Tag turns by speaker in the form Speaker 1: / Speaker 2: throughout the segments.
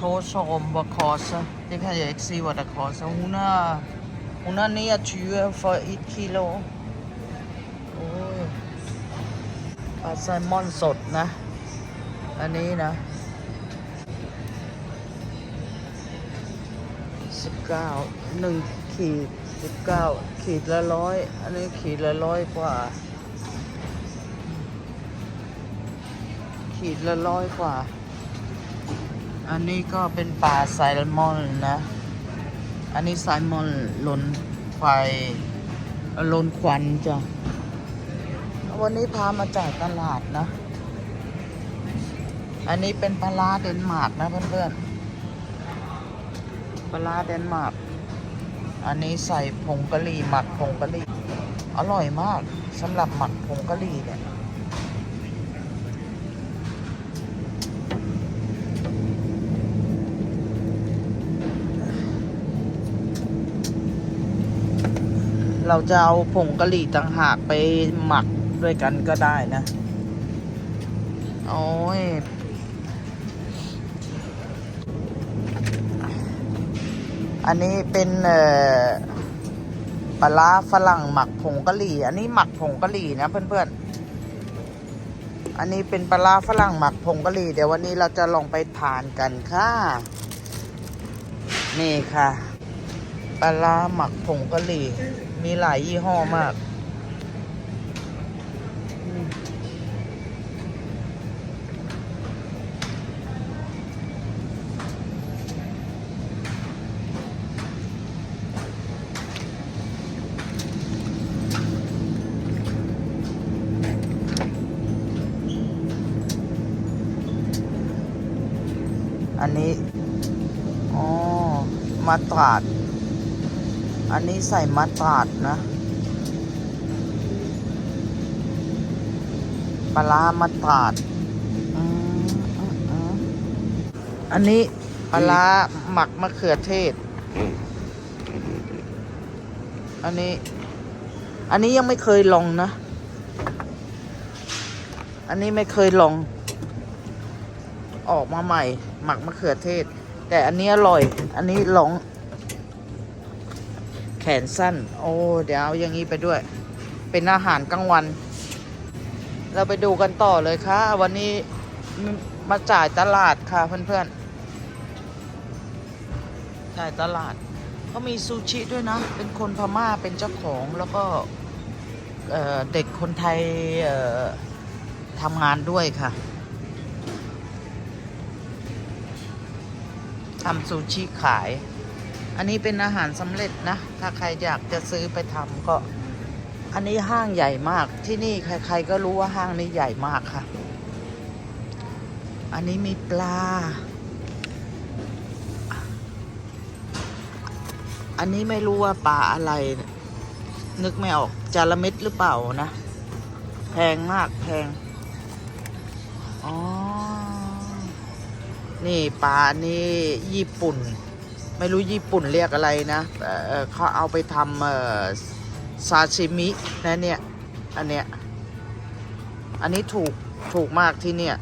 Speaker 1: Toast rum kostet. Det kan jeg ikke se, hvad der koster. 100, 129 for 1 kilo. โอ้ยปลาแซลมอนสดนะ อันนี้นะสิบเก้าหนึ่งขีดสิบเก้าขีดละร้อยอันนี้ขีดละร้อยกว่า ขีดละร้อยกว่า อันนี้ก็เป็นปลาไซลมอนนะ อันนี้ไซลมอนลนไฟลนควันจ้ะ วันนี้พามาจ่ายตลาดนะ อันนี้เป็นปลาร้าเดนมาร์กนะเพื่อนๆ ปลาร้าเดนมาร์ก อันนี้ใส่ผงกะหรี่หมักผงกะหรี่ อร่อยมากสำหรับหมักผงกะหรี่เนี่ย เราจะเอาผงกะหรี่ต่างหากไปหมักด้วยกันก็ได้นะโอ้ยอันนี้เป็นเอ่อปลาฝรั่งหมักผงกะหรี่ อันนี้หมักผงกะหรี่นะเพื่อนๆ อันนี้เป็นปลาฝรั่งหมักผงกะหรี่ เดี๋ยววันนี้เราจะลองไปทานกันค่ะ นี่ค่ะ ปลาร้าหมักผงกะหรี่ มีหลายยี่ห้อมาก อันนี้ อ๋อ มาตราด อันนี้ใส่มัดตราดนะ ปลาร้ามัดตราดอันนี้ปลาร้าหมักมะเขือเทศ อันนี้ อันนี้ยังไม่เคยลองนะ อันนี้ไม่เคยลอง ออกมาใหม่ หมักมะเขือเทศ แต่อันนี้อร่อย อันนี้ลอง แขนสั้น โอ้ เดี๋ยวเอาอย่างนี้ไปด้วย เป็นอาหารกลางวัน เราไปดูกันต่อเลยค่ะ วันนี้มาจ่ายตลาดค่ะเพื่อนๆ จ่ายตลาด ก็มีซูชิด้วยนะ เป็นคนพม่าเป็นเจ้าของแล้วก็เด็กคนไทยทำงานด้วยค่ะทำซูชิขาย อันนี้เป็นอาหารสำเร็จนะ ถ้าใครอยากจะซื้อไปทำก็ อันนี้ห้างใหญ่มาก ที่นี่ใคร ๆ ก็รู้ว่าห้างนี้ใหญ่มากค่ะ อันนี้มีปลา อันนี้ไม่รู้ว่าปลาอะไร นึกไม่ออกจาระเม็ดหรือเปล่านะ แพงมากแพง อ๋อ นี่ปลานี่ญี่ปุ่น ไม่รู้ญี่ปุ่นเรียกอะไรนะเเขาเอาไปทำซาชิมินะเนี่ย อันเนี้ย อันนี้ถูกถูกมากที่เนี่ย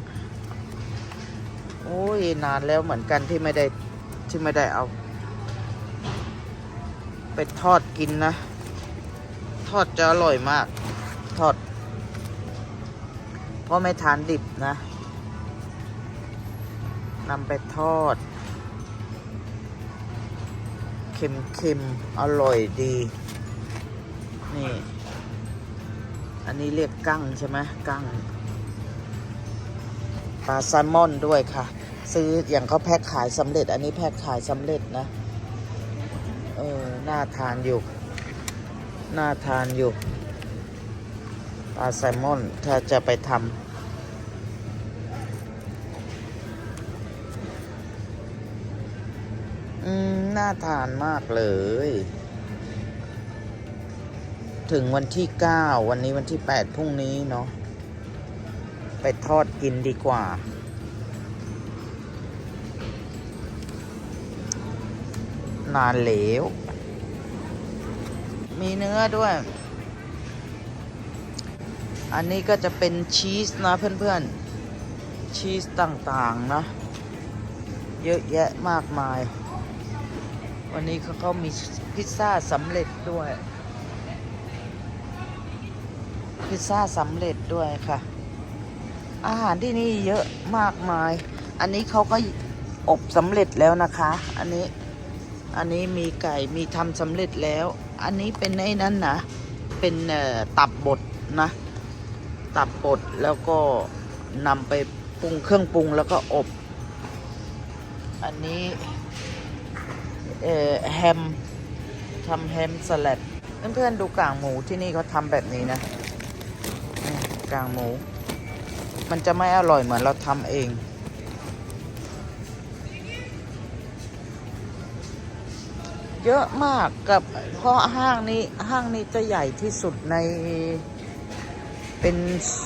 Speaker 1: โอ้ยนานแล้วเหมือนกันที่ไม่ได้ที่ไม่ได้เอา ไปทอดกินนะ ทอดจะอร่อยมาก ทอด เพราะไม่ทานดิบนะนำไปทอด เค็มๆ อร่อยดี นี่ อันนี้เรียกกั้งใช่ไหมกั้งปลาแซลมอนด้วยค่ะ ซื้ออย่างเขาแพ็คขายสำเร็จ อันนี้แพ็คขายสำเร็จนะ เออ น่าทานอยู่ น่าทานอยู่ ปลาแซลมอน ถ้าจะไปทำ อืม น่าทานมากเลย ถึงวันที่เก้าวันนี้วันที่แปดพรุ่งนี้เนาะไปทอดกินดีกว่า นานเหลว มีเนื้อด้วย อันนี้ก็จะเป็นชีสนะเพื่อนๆ ชีสต่างๆนะ เยอะแยะมากมาย วันนี้เขาก็มีพิซซ่าสำเร็จด้วย พิซซ่าสำเร็จด้วยค่ะ อาหารที่นี่เยอะมากมาย อันนี้เขาก็อบสำเร็จแล้วนะคะ อันนี้ อันนี้มีไก่มีทำสำเร็จแล้ว อันนี้เป็นไอ้นั้นนะ เป็นตับบดนะ ตับบดแล้วก็นำไปปรุงเครื่องปรุงแล้วก็อบ อันนี้ เอ่อแฮมทำแฮมสลัดเพื่อนๆดูกางหมูที่นี่เขาทำแบบนี้นะกางหมู มันจะไม่อร่อยเหมือนเราทำเองเยอะมากกับเพราะห้างนี้ห้างนี้จะใหญ่ที่สุดใน เป็น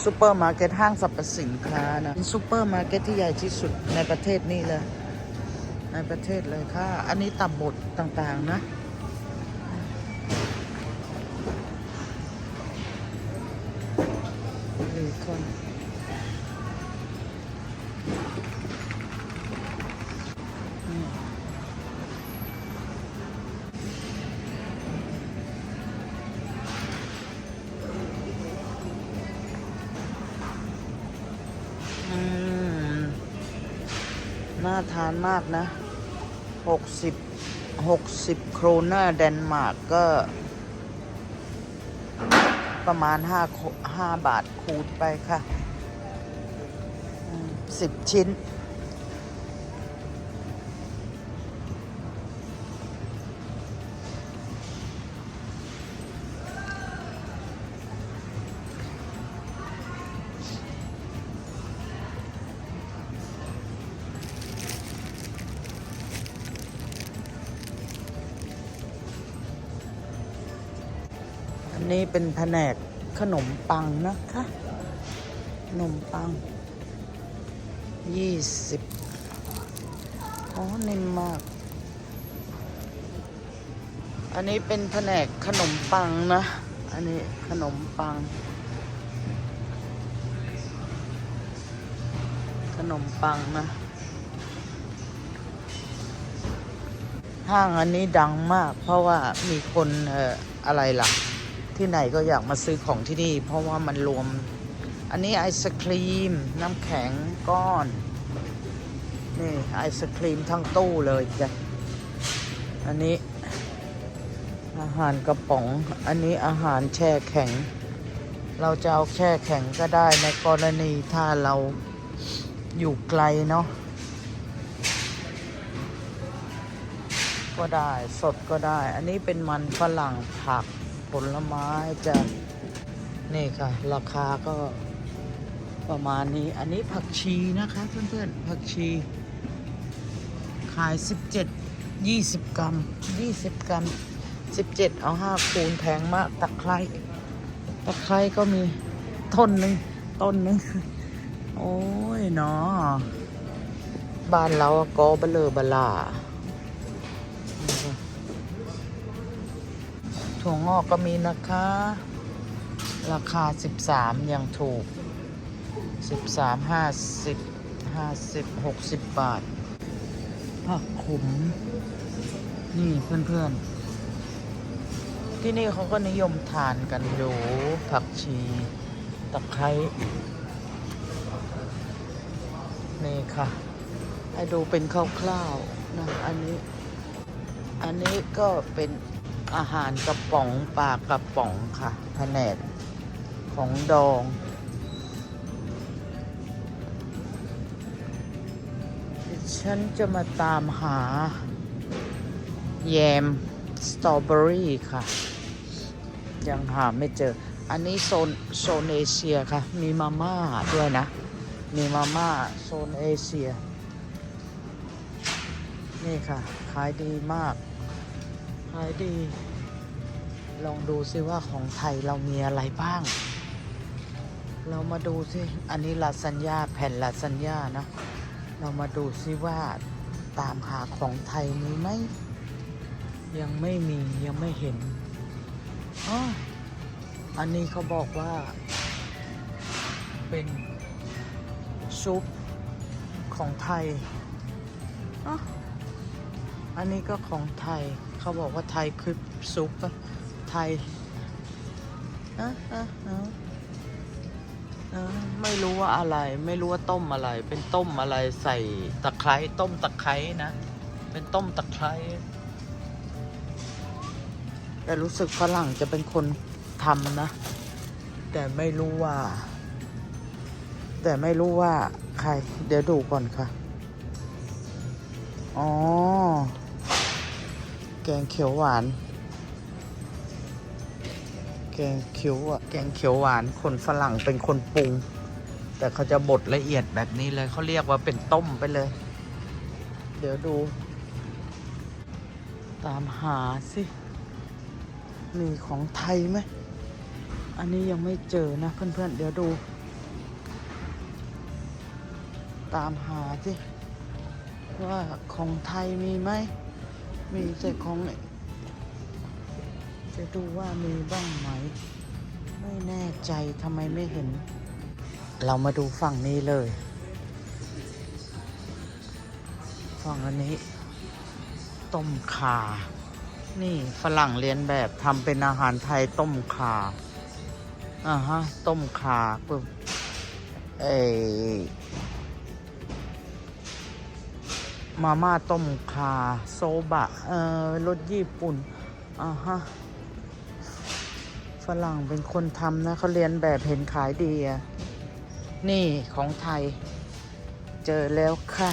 Speaker 1: ซูเปอร์มาร์เก็ตห้างสรรพสินค้านะเป็นซูเปอร์มาร์เก็ตที่ใหญ่ที่สุดในประเทศนี้เลย ในประเทศเลยค่ะ อันนี้ตับบดต่างๆนะ หรือคน น่าทานมากนะหกสิบหกสิบโครนาเดนมาร์กก็ ประมาณห้าห้าบาทคูณไปค่ะสิบชิ้น นี้เป็นแผนกขนมปังนะคะ ขนมปังยี่สิบอ๋อนิ่มมาก อันนี้เป็นแผนกขนมปังนะ อันนี้ขนมปัง ขนมปังนะ ห้างอันนี้ดังมาก เพราะว่ามีคนเอ่ออะไรล่ะ ที่ไหนก็อยากมาซื้อของที่นี่ เพราะว่ามันรวม อันนี้ไอศครีม น้ำแข็งก้อน นี่ไอศครีมทั้งตู้เลยจ้ะ อันนี้อาหารกระป๋อง อันนี้อาหารแช่แข็ง เราจะเอาแช่แข็งก็ได้ในกรณีถ้าเราอยู่ไกลเนาะ ก็ได้สดก็ได้ อันนี้เป็นมันฝรั่งผัก ผลไม้จะนี่ค่ะ ราคาก็ประมาณนี้ อันนี้ผักชีนะคะเพื่อนๆผักชี ขาย 17 20 กรัม 20 กรัม 17 เอา 5 คูณแพงมากตะไคร้ตะไคร้ก็มีต้นหนึ่งต้นหนึ่งโอ้ยเนาะบ้านเรากอเบลอบลา ถั่วงอกก็มีนะคะ ราคา 13ยังถูก 13 50 50 60 บาท ผักขม นี่เพื่อนๆ ที่นี่เขาก็นิยมทานกันดูผักชี ตะไคร้ นี่ค่ะ ให้ดูเป็นคร่าวๆนะ อันนี้ อันนี้ก็เป็น อาหารกระป๋องปลากระป๋องค่ะ แผนกของดอง ฉันจะมาตามหา แยม สตรอเบอรี่ค่ะ ยังหาไม่เจอ อันนี้โซนโซนเอเชียค่ะ มีมาม่าด้วยนะ มีมาม่าโซนเอเชีย นี่ค่ะ ขายดีมาก ขายดี ลองดูซิว่าของไทยเรามีอะไรบ้าง เรามาดูซิ อันนี้ลาซานญ่าแผ่นลาซานญ่านะ เรามาดูซิว่าตามหาของไทยมีไหม ยังไม่มียังไม่เห็นอ๋ออันนี้เขาบอกว่า เป็นซุปของไทยอะอันนี้ก็ของไทย เขาบอกว่าไทยคือซุปอะไทยอะอะอะไม่รู้ว่าอะไร ไม่รู้ว่าต้มอะไร เป็นต้มอะไรใส่ตะไคร้ต้มตะไคร้นะ เป็นต้มตะไคร้แต่รู้สึกฝรั่งจะเป็นคนทำนะ แต่ไม่รู้ว่า แต่ไม่รู้ว่าใคร เดี๋ยวดูก่อนค่ะ อ๋อ แกงเขียวหวาน แกงเขียวอะแกงเขียวหวานคนฝรั่งเป็นคนปรุง แต่เขาจะบดละเอียดแบบนี้เลยเขาเรียกว่าเป็นต้มไปเลย เดี๋ยวดู ตามหาสิ มีของไทยไหม อันนี้ยังไม่เจอนะเพื่อนๆ เดี๋ยวดู ตามหาสิ ว่าของไทยมีไหม มีแต่ของจะดูว่ามีบ้างไหม ไม่แน่ใจทำไมไม่เห็น เรามาดูฝั่งนี้เลย ฝั่งอันนี้ ต้มข่านี่ฝรั่งเรียนแบบทำเป็นอาหารไทยต้มข่าอ่าฮะ ต้มข่าปึ๊บเอ้ย มาม่าต้มข่าโซบะ เอ่อรสญี่ปุ่น อ่าฮะ ฝรั่งเป็นคนทำนะเขาเรียนแบบเห็นขายดีอะนี่ของไทย เจอแล้วค่ะ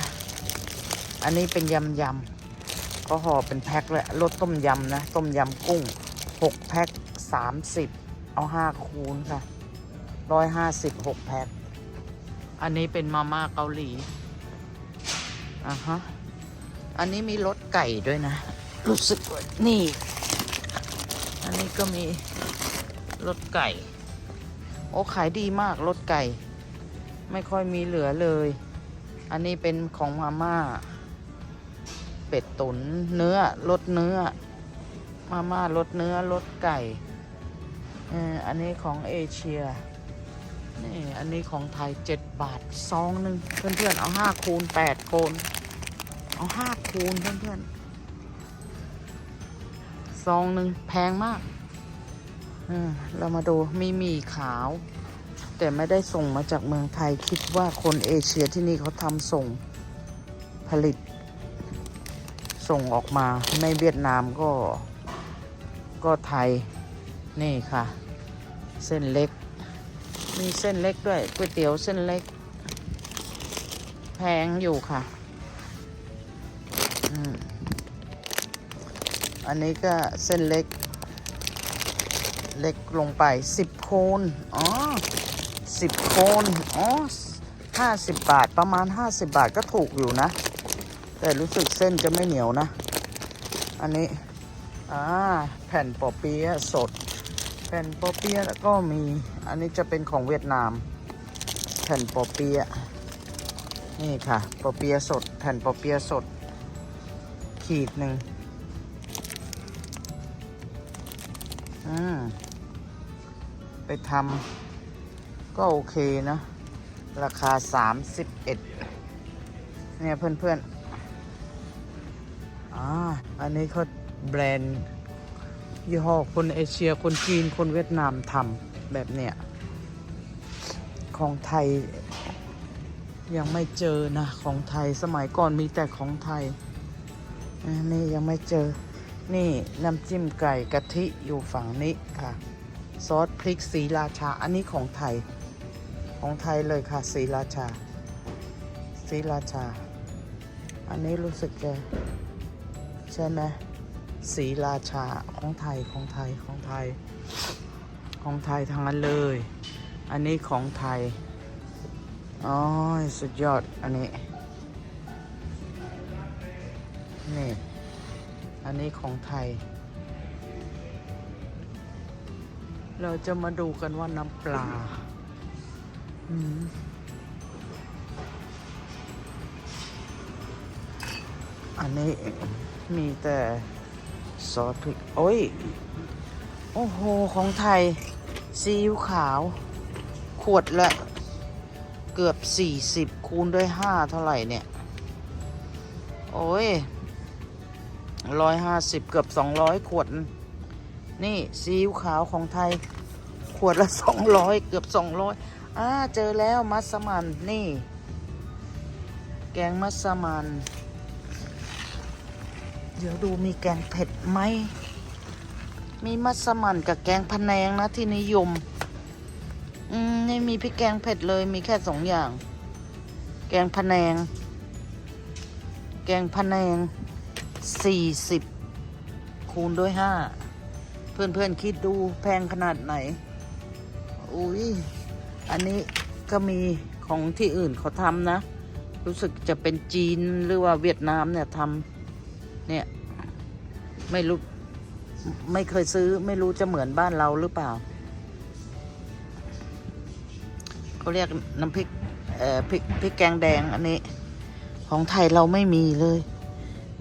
Speaker 1: อันนี้เป็นยำยำก็ห่อเป็นแพ็คแหละรสต้มยำนะ ต้มยำกุ้งหกแพ็คสามสิบเอาห้าคูณค่ะร้อยห้าสิบหกแพ็คอันนี้เป็นมาม่าเกาหลี อะฮะ อันนี้มีรสไก่ด้วยนะ รู้สึกว่านี่ อันนี้ก็มีรสไก่ โอ้ขายดีมากรสไก่ ไม่ค่อยมีเหลือเลย อันนี้เป็นของมาม่า เป็ดตุนเนื้อรสเนื้อ มาม่ารสเนื้อรสไก่เอออันนี้ของเอเชีย นี่อันนี้ของไทยเจ็ดบาทซองหนึ่งเพื่อนๆ เอาห้าคูณแปดคูณเอาห้าคูณเพื่อนๆซองหนึ่งแพงมากเออเรามาดูมีหมี่ขาว แต่ไม่ได้ส่งมาจากเมืองไทยคิดว่าคนเอเชียที่นี่เขาทำส่งผลิต ส่งออกมาไม่เวียดนามก็ก็ไทย นี่ค่ะ เส้นเล็ก มีเส้นเล็กด้วยก๋วยเตี๋ยวเส้นเล็ก แพงอยู่ค่ะอันนี้ก็เส้นเล็ก เล็กลงไปสิบโคนอ๋อสิบโคนอ๋อห้าสิบบาทประมาณห้าสิบบาทก็ถูกอยู่นะ แต่รู้สึกเส้นจะไม่เหนียวนะ อันนี้อ่าแผ่นปอเปี๊ยะสด แผ่นปอเปี๊ยะก็มี อันนี้จะเป็นของเวียดนาม แผ่นปอเปี๊ยะนี่ค่ะปอเปี๊ยะสด แผ่นปอเปี๊ยะสด ขีดหนึ่งอืมไปทำก็โอเคนะ ราคา 31 เนี่ยเพื่อนๆอ่าอันนี้เขาแบรนด์ยี่ห้อคนเอเชีย คนจีน คนเวียดนามทำ แบบเนี้ย ของไทย ยังไม่เจอนะ ของไทยสมัยก่อนมีแต่ของไทยอันนี่ยังไม่เจอ นี่น้ำจิ้มไก่กะทิอยู่ฝั่งนี้ค่ะ ซอสพริกสีราชา อันนี้ของไทย ของไทยเลยค่ะสีราชาสีราชา อันนี้รู้สึกจะใช่ไหมสีราชาของไทยของไทยของไทย ของไทยทางนั้นเลย อันนี้ของไทยอ๋อสุดยอด อันนี้ นี่ อันนี้ของไทย เราจะมาดูกันว่าน้ำปลา อืมอันนี้มีแต่ซอสพริกโอ้ย โอ้โห ของไทย ซีอิ๊วขาว ขวดละ เกือบ40คูณด้วย5เท่าไหร่เนี่ย โอ้ยร้อยห้าสิบเกือบสองร้อยขวด นี่ซีอิ๊วขาวของไทย ขวดละสองร้อยเกือบสองร้อยอ่าเจอแล้วมัสมันนี่ แกงมัสมัน เดี๋ยวดูมีแกงเผ็ดไหม มีมัสมั่นกับแกงพะแนงนะที่นิยม อืมไม่มีพริกแกงเผ็ดเลยมีแค่สองอย่าง แกงพะแนง แกงพะแนงสี่สิบคูณด้วยห้าเพื่อนเพื่อนๆคิดดูแพงขนาดไหน อุ้ยอันนี้ก็มีของที่อื่นเขาทำนะ รู้สึกจะเป็นจีนหรือว่าเวียดนามเนี่ยทำเนี่ย ไม่รู้ ไม่เคยซื้อไม่รู้จะเหมือนบ้านเราหรือเปล่าเขาเรียกน้ำพริกเอ่อพริกพริกแกงแดงอันนี้ ของไทยเราไม่มีเลย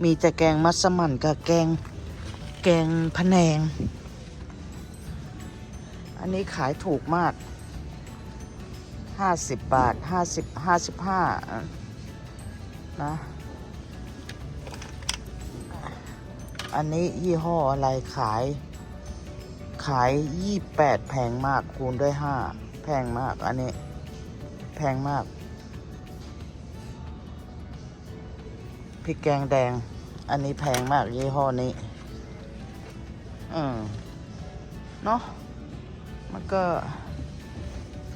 Speaker 1: มีแต่แกงมัสมั่นกับแกงแกงพะแนง อันนี้ขายถูกมากห้าสิบบาทห้าสิบห้าสิบห้านะ อันนี้ยี่ห้ออะไรขาย ขายยี่แปดแพงมากคูณด้วยห้าแพงมาก อันนี้ แพงมากพริกแกงแดง อันนี้แพงมากยี่ห้อนี้ อืมเนาะมันก็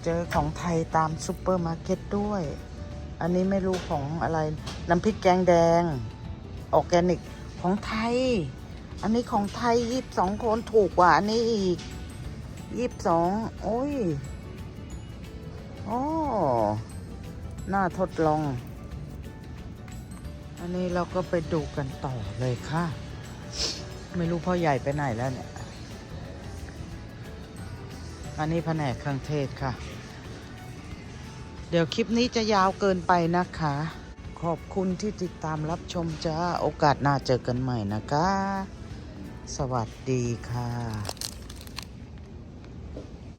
Speaker 1: เจอของไทยตามซูเปอร์มาร์เก็ตด้วย อันนี้ไม่รู้ของอะไร น้ำพริกแกงแดง ออแกนิก ของไทย อันนี้ของไทยยี่สิบสองคนถูกกว่าอันนี้อีกยี่สิบสองโอ้ยโอ้น่าทดลอง อันนี้เราก็ไปดูกันต่อเลยค่ะ ไม่รู้พ่อใหญ่ไปไหนแล้วเนี่ย อันนี้แผนกเครื่องเทศค่ะ เดี๋ยวคลิปนี้จะยาวเกินไปนะคะ ขอบคุณที่ติดตามรับชมจ้า โอกาสหน้าเจอกันใหม่นะคะ สวัสดีค่ะ